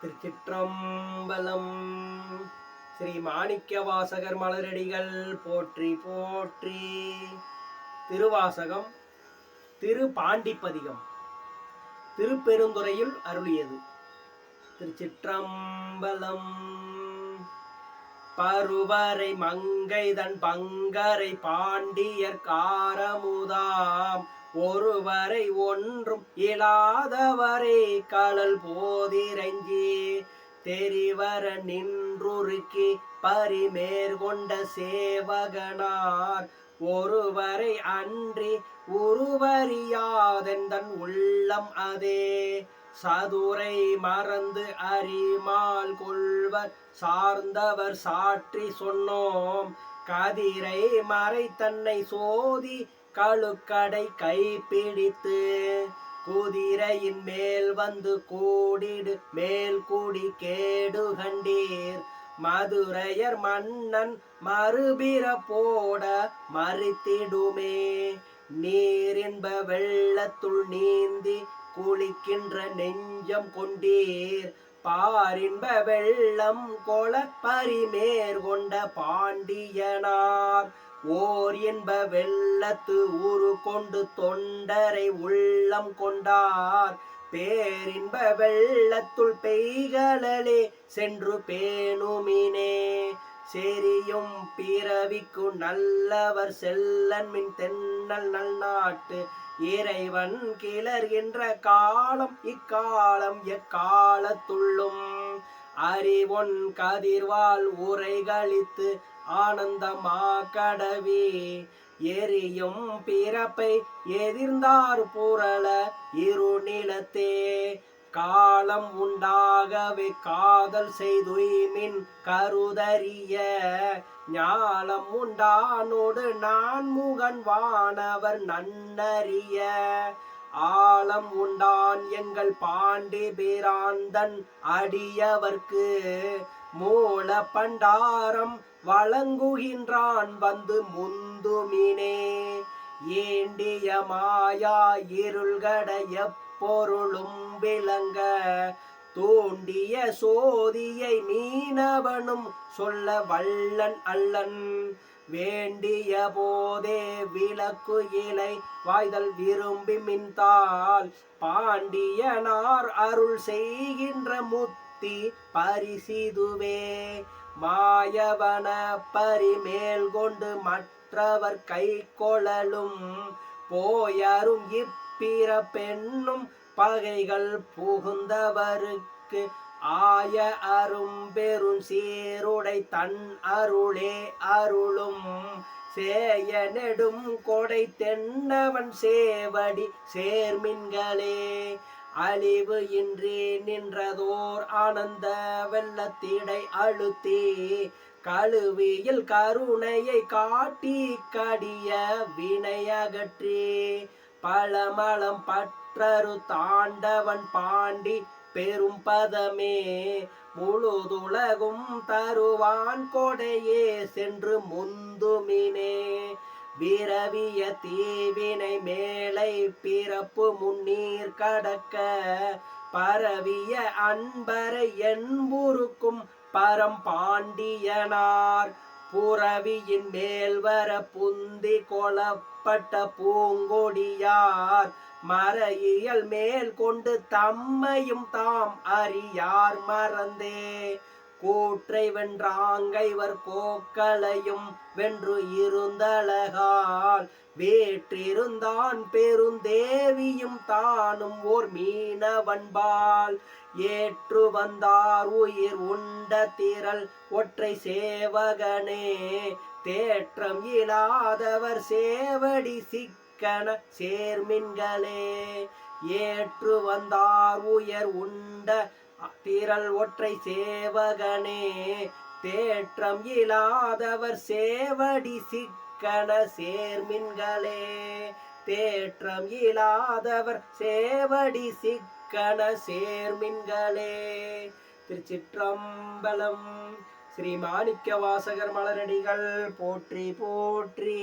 திருச்சிற்றம்பலம். ஸ்ரீ மாணிக்க வாசகர் மலரடிகள் போற்றி போற்றி. திருவாசகம் திரு பாண்டிப்பதிகம் திருப்பெருந்துறையில் அருளியது. திருச்சிற்றம்பலம். பருவரை மங்கைதன் பங்கரை பாண்டியர் காரமுதாம். ஒருவரை ஒன்றும் இலாதவரே கலல் போதிரஞ்சி. தெரிவர நின்றுருக்கி பரிமேற்கொண்ட சேவகனார். ஒருவரை அன்றி உருவறியாதெந்தன் உள்ளம் அதே. சதுரை மறந்து அறிமால் கொள்வர். சார்ந்தவர் சாற்றி சொன்னோம். கதிரை மறை தன்னை சோதி கழுக்கடை கைப்பிடித்து குதிரையின் மேல் வந்து கூடிடு மேல் கூடி கேடு கண்டீர். மதுரையர் மன்னன் மறுபிற போட மறித்திடுமே. நீரின்ப வெள்ளத்துள் நீந்தி குளிக்கின்ற நெஞ்சம் கொண்டீர். பாரின்ப வெள்ளம் கொள பரிமேற் கொண்ட பாண்டியனார். ஓர் என்ப வெள்ளத்து ஊரு கொண்டு தொண்டரை உள்ளம் கொண்டார். பேரின்ப வெள்ளத்துள் பெய்களே சென்று பேணுமினே. செரியும் பிறவிக்கு நல்லவர் செல்லன் மின் தென்னல் நல்நாட்டு. இறைவன் கிளர்கின்ற காலம் இக்காலம் எக்காலத்துள்ளும். அறிவொன் கதிர்வால் உரைகளித்து ஆனந்தமா கடவே. எரியும் பிறப்பை எதிர்ந்தார் புரள இருநிலத்தே. காலம் உண்டாகவே காதல் செய்துய்மின் கருதறிய ஞாலம் உண்டானோடு நான் முகன் வானவர் நன்னறிய. ஆழம் உண்டான் எங்கள் பாண்டி பிராந்தன் அடியவர்க்கு மூல பண்டாரம் வழங்குகின்றான் வந்து முந்துமினே. ஏண்டிய மாயா இருள்கட பொருளும் விளங்க தோண்டிய சோதியை மீனவனும் சொல்ல வல்லன் அல்லன். வேண்டிய போதே விளக்கு இலை வாய்தல் விரும்பி மின்தால் பாண்டியனார் அருள் செய்கின்ற முத்தி பரிசிதுவே. மாயவன பரிமேல் கொண்டு மற்றவர் கை கொள்ளலும் போயரும் இப்பிற பெண்ணும் பகைகள் புகுந்தவருக்கு ஆய அரும் பெரும் சீருடை தன் அருளே அருளும். சேய நெடும் கொடை தென்னவன் சேவடி சேர்மின்களே. அழிவு இன்றி நின்றதோர் ஆனந்த வெள்ளத்திடை அழுத்தி கழுவியில் கருணையை காட்டி கடிய வினையகற்றி. பழமளம் பற்றரு தாண்டவன் பாண்டி பெரும் பதமே. முழுதுலகும் தருவான் கொடையே சென்று முந்துமினே. விரவிய தீவினை மேலை பிறப்பு முன்னீர் கடக்க. பரவிய அன்பரை என்புருக்கும் பரம் பாண்டியனார். புறவியின் மேல் வர புந்தி கொளப்பட்ட பூங்கொடியார். மறையியல் மேல் கொண்டு தம்மையும் தாம் அறியார் மறந்தே. கூற்றை வென்றாங்கைவர் கோக்களையும் வென்று இருந்தழகால். வேற்றிருந்தான் பெருந்தேவியும் தானும் ஓர் மீனவன்பால் ஏற்று வந்தார் உயிர் உண்ட திரள் ஒற்றை சேவகனே. தேற்றம் இல்லாதவர் சேவடி சிக்கன சேர்மின்களே. ஏற்று வந்தார் உயர் உண்ட திரள் ஒற்றை சேவகனே தேற்றம் இல்லாதவர் சேவடி சிக்கன சேர்மின்களே. தேற்றம் இல்லாதவர் சேவடி சிக்கன சேர்மின்களே. திருச்சிற்றம்பலம் ஸ்ரீ மாணிக்க வாசகர் மலரடிகள் போற்றி போற்றி.